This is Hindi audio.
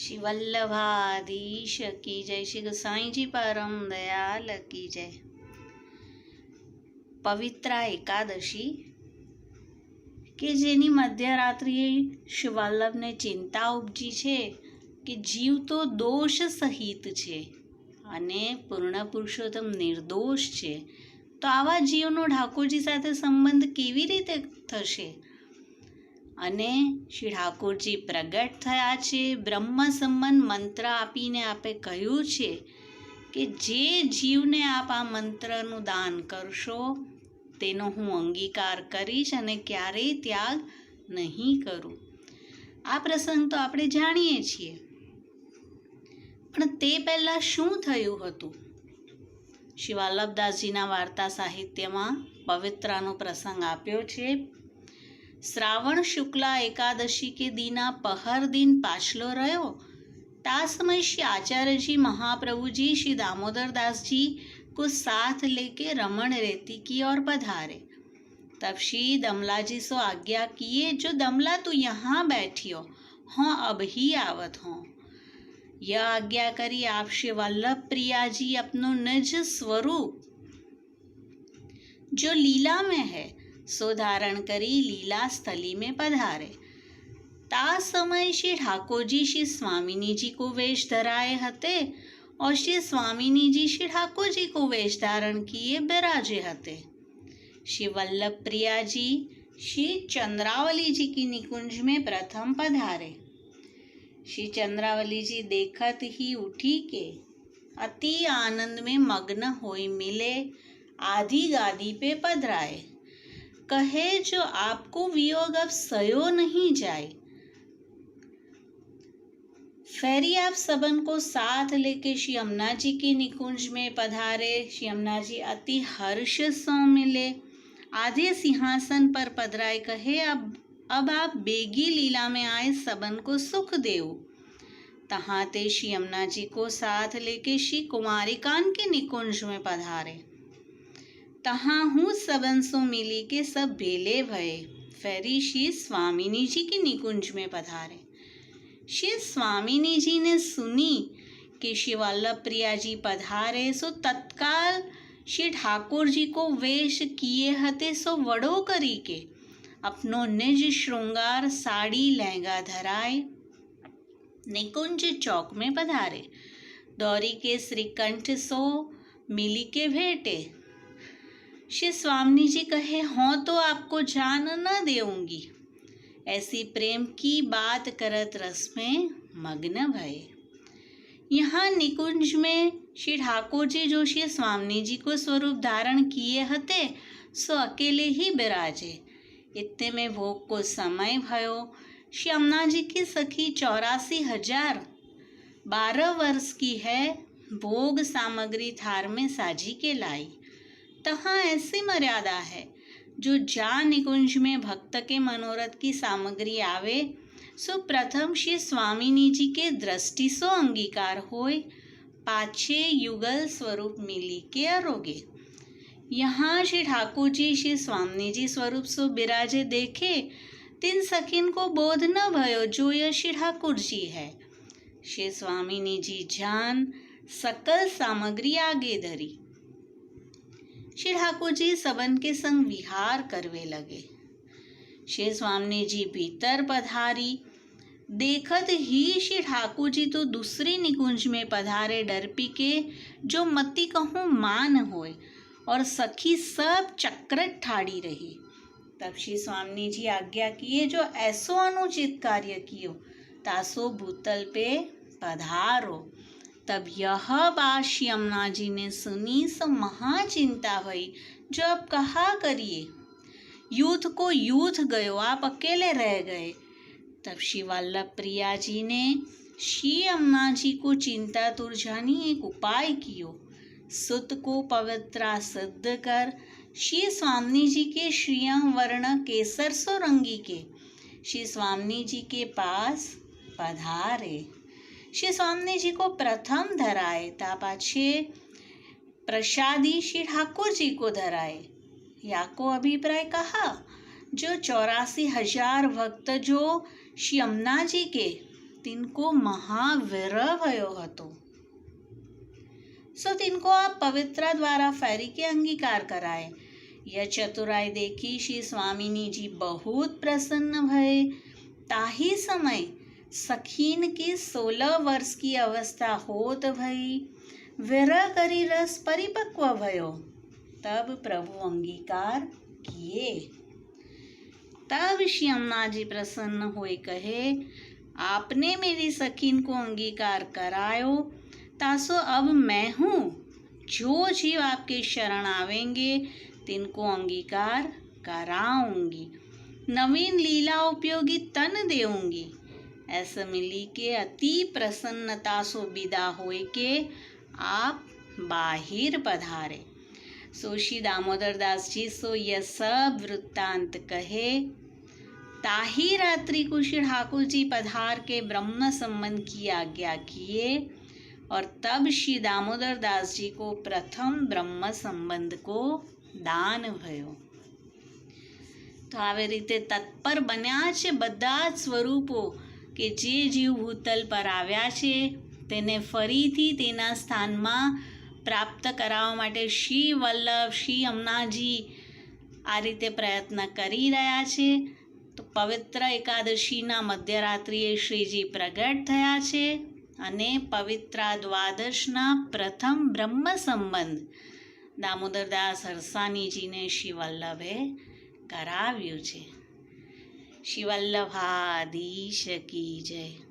શ્રી વલ્લભાધીશ કી જય. શ્રી ગુસાઈજી પરમ દયાલ કી જય. પવિત્રા એકાદશી, કે જેની મધ્યરાત્રિએ શ્રી વલ્લભને ચિંતા ઉપજી છે કે જીવ તો દોષ સહિત છે અને પૂર્ણ પુરુષોત્તમ નિર્દોષ છે. તો આવા જીવનો ઠાકોરજી સાથે સંબંધ કેવી રીતે થશે? અને શ્રી ઠાકોરજી પ્રગટ થયા છે. બ્રહ્મ સંબંધ મંત્ર આપીને આપે કહ્યું છે કે જે જીવને આપ આ મંત્રનું દાન કરશો, તેનો હું અંગીકાર કરીશ અને ક્યારેય ત્યાગ નહીં કરું. આ પ્રસંગ તો આપણે જાણીએ છીએ. પણ તે પહેલાં શું થયું હતું? શ્રી વલ્લભદાસજીના વાર્તા સાહિત્યમાં પવિત્રાનો પ્રસંગ આપ્યો છે. શ્રાવણ શુક્લા એકાદશી के दीना पहर दिन पाछलो रहो ता समय श्री आचार्य जी महाप्रभु जी श्री दामोदर दास जी को साथ लेके रमण रेती की ओर पधारे तब श्री दमला जी सो आज्ञा किए जो दमला तू यहाँ बैठियो हाँ अब ही आवत हो यह आज्ञा करी आप श्री वल्लभ प्रिया जी अपनो निज स्वरूप जो लीला में है सो धारण करी लीला स्थली में पधारे। ता समय श्री ठाकुर जी श्री स्वामिनी जी को वेश धराए हते और श्री स्वामिनी जी श्री ठाकुर जी को वेश धारण किए बिराजे हते। श्री वल्लभ प्रिया जी, श्री चंद्रावली जी की निकुंज में प्रथम पधारे। श्री चंद्रावली जी देखत ही उठी के अति आनंद में मग्न होई मिले, आधी गादी पे पधराए। कहे जो आपको वियोग अब सयो नहीं जाए। फेरी आप सबन को साथ लेके श्री यमुना जी की निकुंज में पधारे। श्री यमुना जी अति हर्ष सो मिले। आधे सिंहासन पर पधराए कहे, अब अब आप बेगी लीला में आए, सबन को सुख देव तहाँ ते श्री यमुना जी को साथ लेके श्री कुमारिकान के निकुंज में पधारे। तहाँ हूँ सबन सो मिली के सब बेले भये। फेरी श्री स्वामिनी जी की निकुंज में पधारे। श्री स्वामिनी जी ने सुनी कि श्री वल्लभ प्रिया जी पधारे, सो तत्काल श्री ठाकुर जी को वेश किए हते, सो वड़ो करी के अपनो निज श्रृंगार साड़ी लहंगा धराए, निकुंज चौक में पधारे। दौरी के श्रीकंठ सो मिली के भेटे श्री स्वामी जी कहे, हों तो आपको जान न देऊँगी। ऐसी प्रेम की बात करत रस में मग्न भय। यहाँ निकुंज में श्री ठाकुर जी जो श्री स्वामी जी को स्वरूप धारण किए हते, सो अकेले ही बिराजे। इतने में भोग को समय भयो। श्री अम्ना जी की सखी चौरासी हज़ार। बारह वर्ष की है, भोग सामग्री थार में साजी के लाई। तहाँ ऐसी मर्यादा है, जो जा निकुंज में भक्त के मनोरथ की सामग्री आवे, सो प्रथम श्री स्वामिनी जी के दृष्टि सो अंगीकार होय पाछे युगल स्वरूप मिली के अरोगे। यहाँ श्री ठाकुर जी, श्री स्वामी जी स्वरूप सो बिराजे देखे, तिन सखिन को बोध न भयो जो यह श्री ठाकुर जी है। श्री स्वामिनी जी जान सकल सामग्री आगे धरी। श्री ठाकुर जी सबन के संग विहार करवे लगे। श्री स्वामी जी भीतर पधारी। देखत ही श्री ठाकुर जी तो दूसरी निकुंज में पधारे डरपी के जो मती कहूँ मान होए, और सखी सब चक्रत ठाड़ी रही। तब श्री स्वामी जी आज्ञा किए, जो ऐसो अनुचित कार्य कियो, तासो भूतल पे पधारो। तब यह बात श्री यमुना जी ने सुनी सो महाचिंता हुई। जो अब कहा, करिए। युद्ध को युद्ध गयो, आप अकेले रह गए। तब श्री वल्लभ प्रिया जी ने श्री यमुना जी को चिंता तुरझानी एक उपाय कियो। सुत को पवित्रा सिद्ध कर श्री स्वामी जी के श्रियं वर्ण केसर सो रंगी के। श्री स्वामी जी के पास पधारे। श्री स्वामी जी को प्रथम धराए ता पाछे प्रसादी श्री ठाकुर जी को धराए या को अभिप्राय कहा जो चौरासी हजार भक्त जो श्री यमुना जी के તિનકો મહાવિરહ ભયો હતો सो तिनको आप पवित्रा द्वारा फेरी के अंगीकार कराए यह चतुराई देखी श्री स्वामिनी जी बहुत प्रसन्न भये ताही समय सखीन की सोलह वर्ष की अवस्था होत भई, विरह करी रस परिपक्व भयो। तब प्रभु अंगीकार किए। तब अम्मा जी प्रसन्न हुए, कहे, आपने मेरी सखीन को अंगीकार करायो, तासो अब मैं हूँ। जो जीव आपके शरण आवेंगे, तिनको अंगीकार कराऊँगी। नवीन लीला उपयोगी तन देऊँगी। ऐसा मिली के अति प्रसन्नता सो विदा होए के आप बाहिर पधारे सोशी दामोदर दास जी सो यह सब वृत्तांत कहे ताही रात्रि को श्री ठाकुर जी पधार के ब्रह्म संबंध की आज्ञा किए और तब श्री दामोदर दास जी को प्रथम ब्रह्म સંબંધ કો દાન ભયો તો આવી રીતે તત્પર બન્યા છે બધા જ સ્વરૂપો કે જે જીવ ભૂતલ પર આવ્યા છે, તેને ફરીથી તેના સ્થાનમાં પ્રાપ્ત કરાવવા માટે શ્રી વલ્લભ, શ્રી અમનાજી આ રીતે પ્રયત્ન કરી રહ્યા છે. તો પવિત્ર એકાદશીના મધ્યરાત્રિએ શ્રીજી પ્રગટ થયા છે અને પવિત્રા દ્વાદશના પ્રથમ બ્રહ્મ સંબંધ દામોદરદાસ હરસાનીજીને શિવલ્લભે કરાવ્યું છે. शिवल्लभादीश की जय।